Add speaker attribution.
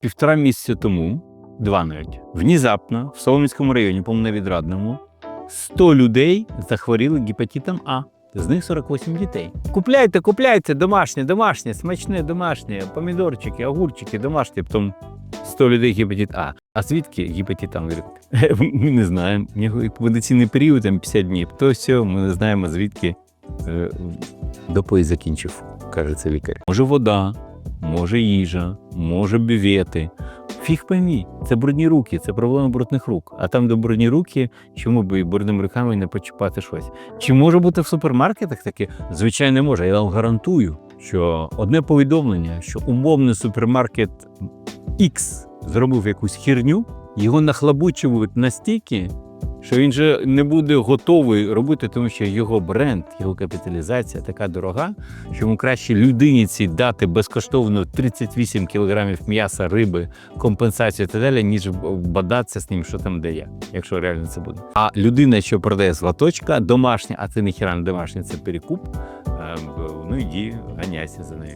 Speaker 1: півтора місяця тому, два навіть, внезапно в Солом'янському районі, по-моєму, на відрадному, 100 людей захворіли гепатитом А. З них 48 дітей. Купляйте, купляйте домашнє, домашнє, смачне, домашнє, помідорчики, огурчики, домашні. Потім 100 людей гепатит А. А звідки гепатит А? Ми не знаємо. Інкубаційний період там 50 днів. То все, ми не знаємо звідки. Е, Доповідь закінчив, каже це лікар. Може вода, може їжа, може бювети. Фіг поймі, це брудні руки, це проблема брудних рук. А там, де брудні руки, чому б і брудними руками не почіпати щось? Чи може бути в супермаркетах таке? Звичайно, може. Я вам гарантую, що одне повідомлення, що умовний супермаркет X зробив якусь херню, його нахлабучують настільки, що він же не буде готовий робити, тому що його бренд, його капіталізація така дорога, що йому краще людині цій дати безкоштовно 38 кілограмів м'яса, риби, компенсацію і так далі, ніж бадатися з ним, що там де є, якщо реально це буде. А людина, що продає з домашня, а це ніхіра не домашня, це перекуп. е, Ну йди, ганяйся за нею.